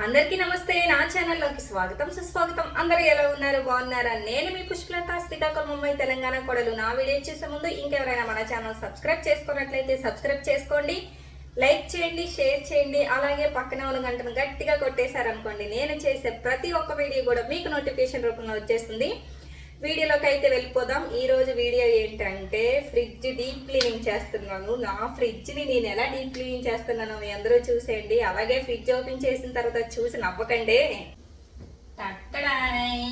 అందరికీ నమస్తే నా ఛానల్లోకి స్వాగతం సుస్వాగతం. అందరూ ఎలా ఉన్నారు? బాగున్నారా? నేను మీ పుష్పలత శ్రీకాకుళం ముంబై తెలంగాణ కొడలు. నా వీడియో చేసే ముందు ఇంకెవరైనా మన ఛానల్ సబ్స్క్రైబ్ చేసుకున్నట్లయితే సబ్స్క్రైబ్ చేసుకోండి లైక్ చేయండి షేర్ చేయండి. అలాగే పక్కన ఉన్న గంటను గట్టిగా కొట్టేశారనుకోండి నేను చేసే ప్రతి ఒక్క వీడియో కూడా మీకు నోటిఫికేషన్ రూపంలో వచ్చేస్తుంది. వీడియోలోకి అయితే వెళ్ళిపోదాం. ఈ రోజు వీడియో ఏంటంటే ఫ్రిడ్జ్ డీప్ క్లీనింగ్ చేస్తున్నాను. నా ఫ్రిడ్జ్ని నేను ఎలా డీప్ క్లీనింగ్ చేస్తున్నానో మీ అందరూ చూసేయండి. అలాగే ఫ్రిడ్జ్ ఓపెన్ చేసిన తర్వాత చూసి నవ్వకండి. టట్టడాయ్.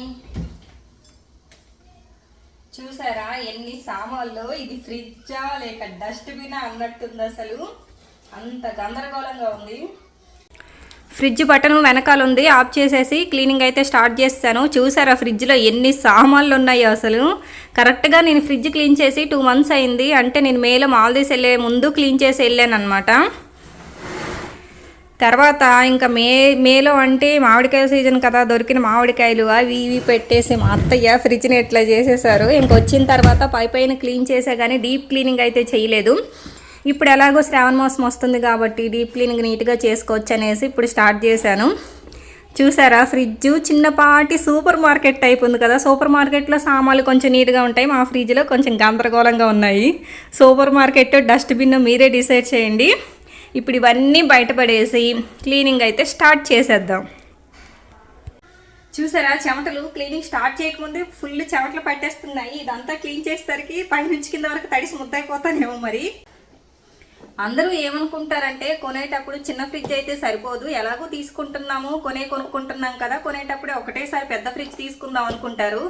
చూసారా ఎన్ని సామాన్లు ఇది ఫ్రిడ్జా లేక డస్ట్బిన్ అన్నట్టుంది అసలు. అంత గందరగోళంగా ఉంది. ఫ్రిడ్జ్ బటన్ వెనకాల ఉంది ఆఫ్ చేసేసి క్లీనింగ్ అయితే స్టార్ట్ చేస్తాను. చూసారా ఫ్రిడ్జ్లో ఎన్ని సామాన్లు ఉన్నాయో అసలు. కరెక్ట్గా నేను ఫ్రిడ్జ్ క్లీన్ చేసి టూ మంత్స్ అయింది. అంటే నేను మేలో మాల్దీస్ వెళ్ళే ముందు క్లీన్ చేసి వెళ్ళాను అనమాట తర్వాత ఇంకా మే మేలో అంటే మామిడికాయ సీజన్ కదా దొరికిన మామిడికాయలు అవి ఇవి పెట్టేసి మా అత్తయ్య ఫ్రిడ్జ్ని ఎట్లా చేసేసారు. ఇంకొచ్చిన తర్వాత పై పైన క్లీన్ చేసే కానీ డీప్ క్లీనింగ్ అయితే చేయలేదు. ఇప్పుడు ఎలాగో శ్రావణ మాసం వస్తుంది కాబట్టి డీప్ క్లీనింగ్ నీట్గా చేసుకోవచ్చు అనేసి ఇప్పుడు స్టార్ట్ చేశాను. చూసారా? ఫ్రిడ్జ్ చిన్నపాటి సూపర్ మార్కెట్ టైప్ ఉంది కదా. సూపర్ మార్కెట్లో సామాన్లు కొంచెం నీట్గా ఉంటాయి. మా ఫ్రిడ్జ్లో కొంచెం గందరగోళంగా ఉన్నాయి. సూపర్ మార్కెట్ డస్ట్బిన్ మీరే డిసైడ్ చేయండి. ఇప్పుడు ఇవన్నీ బయటపడేసి క్లీనింగ్ అయితే స్టార్ట్ చేసేద్దాం. చూసారా? చెమటలు క్లీనింగ్ స్టార్ట్ చేయకముందే ఫుల్ చెమటలు పట్టేస్తున్నాయి. ఇదంతా క్లీన్ చేసేసరికి పైనుంచి కింద వరకు తడిసి ముద్దైపోతానేమో మరి. అందరూ ఏమనుకుంటారంటే కొనేటప్పుడు చిన్న ఫ్రిడ్జ్ అయితే సరిపోదు. ఎలాగో తీసుకుంటున్నాము కొనే కొనుక్కుంటున్నాం కదా కొనేటప్పుడే ఒకటేసారి పెద్ద ఫ్రిడ్జ్ తీసుకుందాం అనుకుంటారు.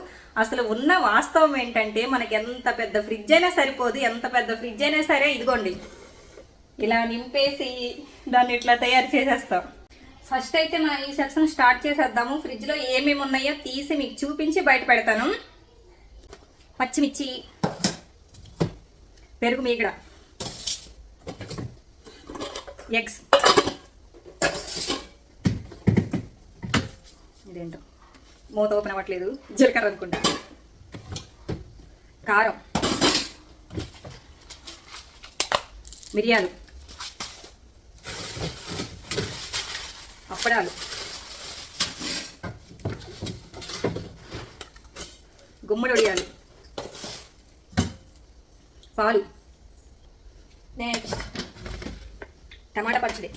అసలు ఉన్న వాస్తవం ఏంటంటే మనకి ఎంత పెద్ద ఫ్రిడ్జ్ అయినా సరిపోదు ఎంత పెద్ద ఫ్రిడ్జ్ అయినా సరే ఇదిగోండి. ఇలా నింపేసి దాన్ని ఇట్లా తయారు చేసేస్తాం. ఫస్ట్ అయితే మనం ఈ సెక్షన్ స్టార్ట్ చేసేద్దాము. ఫ్రిడ్జ్లో ఏమేమి ఉన్నాయో తీసి మీకు చూపించి బయట పెడతాను. పచ్చిమిర్చి పెరుగు మీగడ. ఎగ్స్ ఇదేంటో? మూత ఓపెన్ అవ్వట్లేదు. జీలకర్ర అనుకుంటా. కారం. మిరియాలు. అప్పడాలు. గుమ్మడి వడియాలు. పాలు. నెక్స్ట్ టమాటా పచ్చడి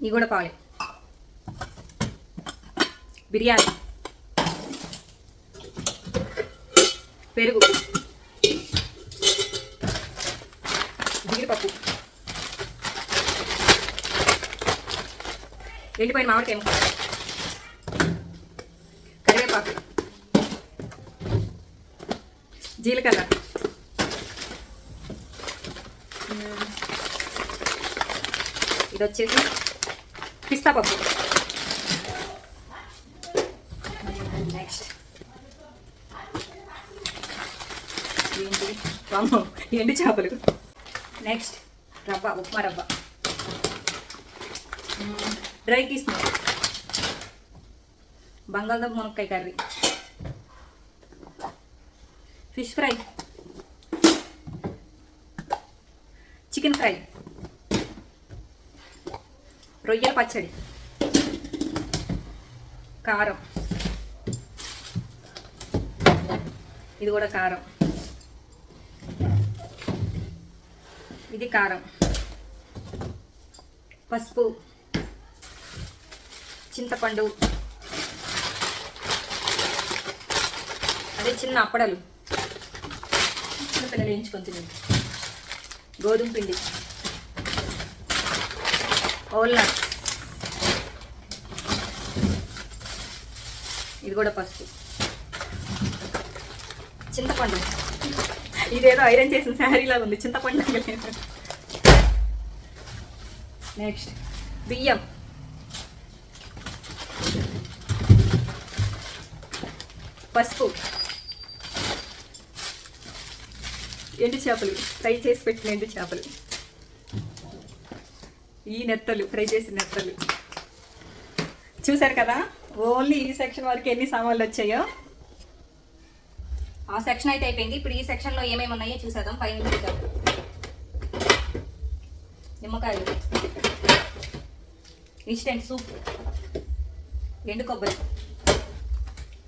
ఇవి కూడా పాలే. బిర్యానీ. పెరుగు. జీడిపప్పు. ఎండిపోయిన మామిడికాయ కరివేపాకు. జీలకర్ర. ఇది వచ్చేసి పిస్తా పప్పు. నెక్స్ట్ ఏంటి? వామ్మో, ఎండు చేపలు. నెక్స్ట్ రవ్వ ఉప్మా రవ్వ. డ్రై కిస్మిస్ బంగాళదుంప మునక్కాయ curry. Fish fry chicken fry రొయ్యల పచ్చడి. కారం. ఇది కూడా కారం. ఇది కారం. పసుపు. చింతపండు. అదే చిన్న అప్పడలు. చిన్నపిల్లలు వేయించుకొని తినండి. గోధుమ పిండి. ఓల్నట్ ఇది కూడా పసుపు. చింతపండు. ఇదేదో ఐరన్ చేసిన శారీలా ఉంది చింతపండు నెక్స్ట్ బియ్యం. పసుపు. ఎండు చేపలు. ఫ్రై చేసి పెట్టిన ఎండు చేపలు. ఈ నెత్తలు ఫ్రై చేసిన నెత్తలు. చూసారు కదా? ఓన్లీ ఈ సెక్షన్ వరకు ఎన్ని సామాన్లు వచ్చాయో? ఆ సెక్షన్ అయితే అయిపోయింది. ఇప్పుడు ఈ సెక్షన్లో ఏమేమి ఉన్నాయో చూసేద్దాం. పైన చూద్దాం. నిమ్మకాయలు. ఇన్స్టెంట్ సూప్ ఎండు కొబ్బరి.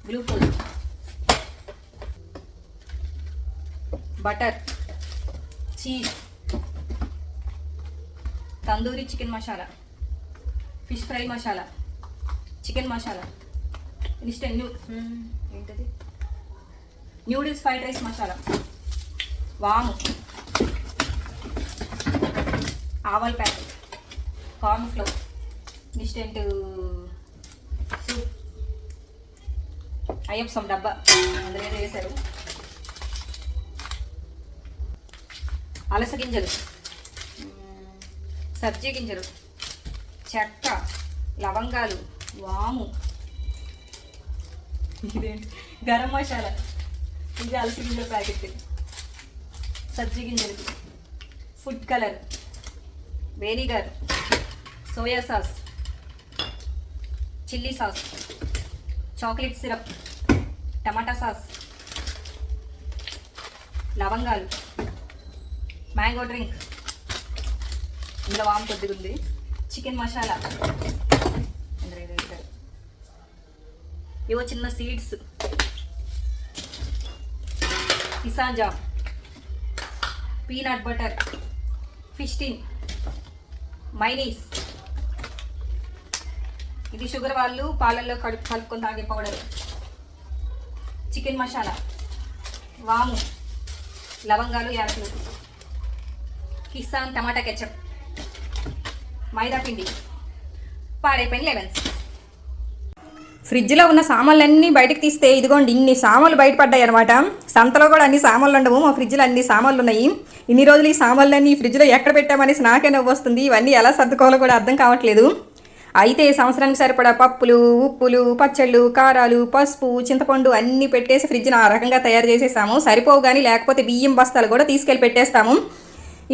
Glucose butter cheese tandoori chicken masala. Fish fry masala. Chicken masala. Instant new ఏంటది? Noodles fried rice masala. వాము. ఆవల్ packet. Corn flour instant soup. అయ్యప్పసం డబ్బా. అందులో ఏదో వేశారు. అలస గింజలు. సబ్జీ గింజలు చెక్క లవంగాలు వాము. ఇదేంటి? గరం మసాలా. ఇది అలసి గింజల ప్యాకెట్. సబ్జీ గింజలు food colour. Vinegar. Soya sauce. Chilli sauce. Chocolate syrup. టమాటా సాస్. లవంగాలు. Mango drink. ఇందులో వామ్ కొద్దిగా ఉంది. చికెన్ మసాలా. ఇందులో వేశారు. ఇవో చిన్న seeds. Kissan jam. Peanut butter. ఫిష్టీన్ mayonnaise. ఇది షుగర్ వాళ్ళు పాలల్లో కడుపు కలుపుకొని తాగే పౌడర్. చికెన్ మసాలా. వాము. లవంగాలు యాలకులు. కిసాన్ టమాటా కెచప్. మైదా పిండి. పాడైపోయిన లెమన్స్. ఫ్రిడ్జ్లో ఉన్న సామాన్లన్నీ బయటకు తీస్తే ఇదిగోండి ఇన్ని సామాన్లు బయటపడ్డాయి అనమాట సంతలో కూడా అన్ని సామాన్లు ఉండవు మా ఫ్రిడ్జ్లో అన్ని సామాన్లు ఉన్నాయి. ఇన్ని రోజులు ఈ సామాన్లన్నీ ఈ ఫ్రిడ్జ్లో ఎక్కడ పెట్టామనేసి నాకే నవ్వు వస్తుంది. ఇవన్నీ ఎలా సర్దుకోవాలో కూడా అర్థం కావట్లేదు. అయితే సంవత్సరానికి సరిపడా పప్పులు ఉప్పులు పచ్చళ్ళు కారాలు పసుపు చింతపండు అన్నీ పెట్టేసి ఫ్రిడ్జ్ని ఆ రకంగా తయారు చేసేసాము. సరిపోవు కానీ లేకపోతే బియ్యం బస్తాలు కూడా తీసుకెళ్ళి పెట్టేస్తాము.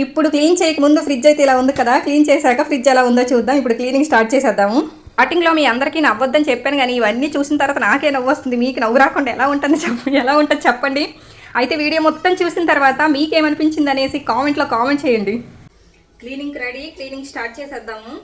ఇప్పుడు క్లీన్ చేయకముందు ఫ్రిడ్జ్ అయితే ఇలా ఉంది కదా. క్లీన్ చేశాక ఫ్రిడ్జ్ ఎలా ఉందో చూద్దాం. ఇప్పుడు క్లీనింగ్ స్టార్ట్ చేసేద్దాము. స్టార్టింగ్లో మీ అందరికీ నవ్వొద్దని చెప్పాను కానీ ఇవన్నీ చూసిన తర్వాత నాకే నవ్వు వస్తుంది మీకు నవ్వు రాకుండా ఎలా ఉంటుంది చెప్ప ఎలా ఉంటుంది చెప్పండి. అయితే వీడియో మొత్తం చూసిన తర్వాత మీకేమనిపించింది అనేసి కామెంట్లో కామెంట్ చేయండి. Cleaning ready. క్లీనింగ్ స్టార్ట్ చేసేద్దాము.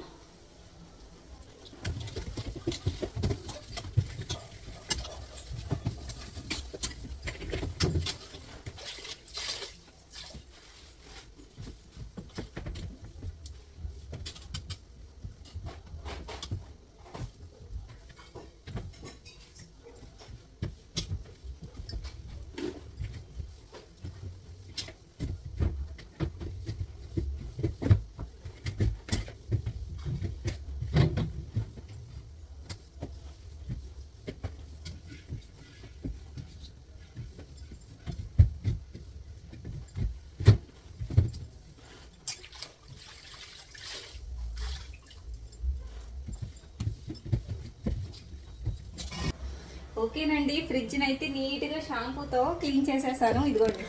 ఓకేనండి. ఫ్రిడ్జ్ని అయితే నీట్గా షాంపూతో క్లీన్ చేసేసాను. ఇదిగోండి.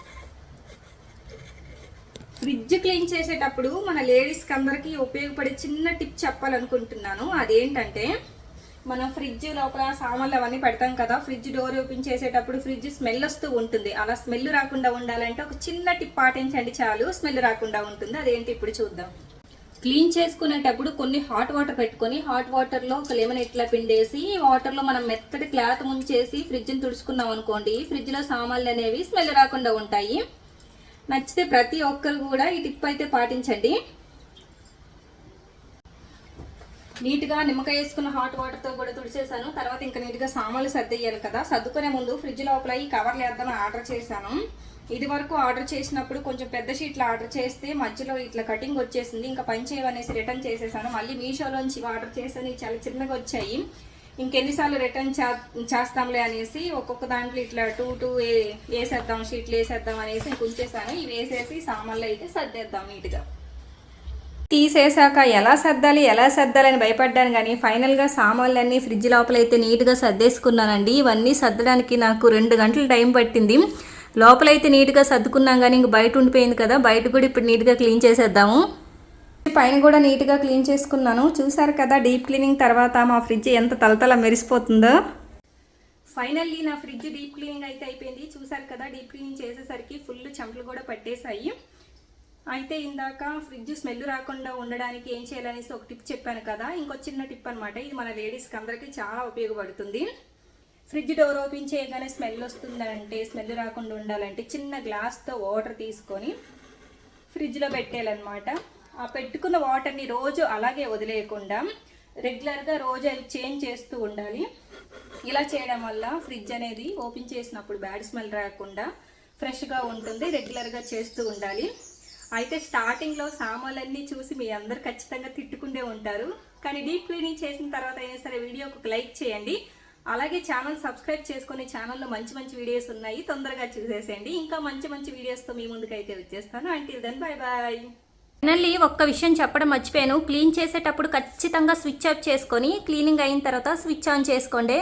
ఫ్రిడ్జ్ క్లీన్ చేసేటప్పుడు మన లేడీస్కి అందరికీ ఉపయోగపడే చిన్న టిప్ చెప్పాలనుకుంటున్నాను. అదేంటంటే మనం ఫ్రిడ్జ్ లోపల సామాన్లు అవన్నీ పెడతాం కదా ఫ్రిడ్జ్ డోర్ ఓపెన్ చేసేటప్పుడు ఫ్రిడ్జ్ స్మెల్ వస్తూ ఉంటుంది. అలా స్మెల్ రాకుండా ఉండాలంటే ఒక చిన్న టిప్ పాటించండి చాలు. స్మెల్ రాకుండా ఉంటుంది. అదేంటి ఇప్పుడు చూద్దాం. క్లీన్ చేసుకునేటప్పుడు కొన్ని హాట్ వాటర్ పెట్టుకొని హాట్ వాటర్లో ఒక లెమన్ ఇట్లా పిండేసి వాటర్లో మనం మెత్తటి క్లాత్ ముంచేసి ఫ్రిడ్జ్ని తుడుచుకున్నాం అనుకోండి ఫ్రిడ్జ్లో సామాన్లు అనేవి స్మెల్ రాకుండా ఉంటాయి. నచ్చితే ప్రతి ఒక్కరు కూడా ఈ టిప్ అయితే పాటించండి. నీట్గా నిమ్మకాయ వేసుకున్న హాట్ వాటర్తో కూడా తుడిచేసాను తర్వాత ఇంకా నీట్గా సామాన్లు సర్దేయాలి కదా. సర్దుకునే ముందు ఫ్రిడ్జ్ లోపల ఈ కవర్లు వేద్దామని ఆర్డర్ చేశాను. ఇది వరకు ఆర్డర్ చేసినప్పుడు కొంచెం పెద్ద షీట్లు ఆర్డర్ చేస్తే మధ్యలో ఇట్లా కటింగ్ వచ్చేసింది. ఇంకా పని చేయవనేసి రిటర్న్ చేసేసాను. మళ్ళీ మీషోలోంచి ఆర్డర్ చేసాను చాలా చిన్నగా వచ్చాయి. ఇంకెన్నిసార్లు రిటర్న్ చే చేస్తాంలే అనేసి ఒక్కొక్క దాంట్లో ఇట్లా టూ టూ వేసేద్దాం షీట్లు వేసేద్దాం అనేసి ఉంచేసాను. ఇవి వేసేసి సామాన్లు అయితే సర్దేద్దాం నీట్గా. తీసేసాక ఎలా సర్దాలి ఎలా సర్దాలని భయపడ్డాను కానీ ఫైనల్గా సామాన్లన్నీ ఫ్రిడ్జ్ లోపల అయితే నీట్గా సర్దేసుకున్నానండి. ఇవన్నీ సర్దడానికి నాకు రెండు గంటలు టైం పట్టింది. లోపలైతే నీట్గా సర్దుకున్నాం కానీ ఇంక బయట ఉండిపోయింది కదా బయట కూడా ఇప్పుడు నీట్గా క్లీన్ చేసేద్దాము. పైన కూడా నీట్గా క్లీన్ చేసుకున్నాను. చూసారు కదా డీప్ క్లీనింగ్ తర్వాత మా ఫ్రిడ్జ్ ఎంత తలతల మెరిసిపోతుందో. ఫైనల్లీ నా ఫ్రిడ్జ్ డీప్ క్లీనింగ్ అయితే అయిపోయింది. చూసారు కదా డీప్ క్లీనింగ్ చేసేసరికి ఫుల్ చెమటలు కూడా పట్టేశాయి. అయితే ఇందాక ఫ్రిడ్జ్ స్మెల్ రాకుండా ఉండడానికి ఏం చేయాలనేసి ఒక టిప్ చెప్పాను కదా ఇంకో చిన్న టిప్ అనమాట ఇది మన లేడీస్కి అందరికీ చాలా ఉపయోగపడుతుంది. ఫ్రిడ్జ్ డోర్ ఓపెన్ చేయగానే స్మెల్ వస్తుందంటే స్మెల్ రాకుండా ఉండాలంటే చిన్న గ్లాస్తో వాటర్ తీసుకొని ఫ్రిడ్జ్లో పెట్టేయాలన్నమాట. ఆ పెట్టుకున్న వాటర్ని రోజు అలాగే వదిలేయకుండా రెగ్యులర్గా రోజు అది చేంజ్ చేస్తూ ఉండాలి. ఇలా చేయడం వల్ల ఫ్రిడ్జ్ అనేది ఓపెన్ చేసినప్పుడు బ్యాడ్ స్మెల్ రాకుండా ఫ్రెష్గా ఉంటుంది రెగ్యులర్గా చేస్తూ ఉండాలి. అయితే స్టార్టింగ్లో సామాన్లన్నీ చూసి మీ అందరు ఖచ్చితంగా తిట్టుకుండే ఉంటారు. కానీ డీప్ క్లీనింగ్ చేసిన తర్వాత అయినా సరే వీడియోకి ఒక లైక్ చేయండి. అలాగే ఛానల్ సబ్స్క్రైబ్ చేసుకుని ఛానల్లో మంచి మంచి వీడియోస్ ఉన్నాయి తొందరగా చూసేసేయండి. ఇంకా మంచి మంచి వీడియోస్తో మీ ముందుకైతే వచ్చేస్తాను. Until then bye bye finally ఒక్క విషయం చెప్పడం మర్చిపోయాను. క్లీన్ చేసేటప్పుడు ఖచ్చితంగా స్విచ్ ఆఫ్ చేసుకొని క్లీనింగ్ అయిన తర్వాత స్విచ్ ఆన్ చేసుకోండి.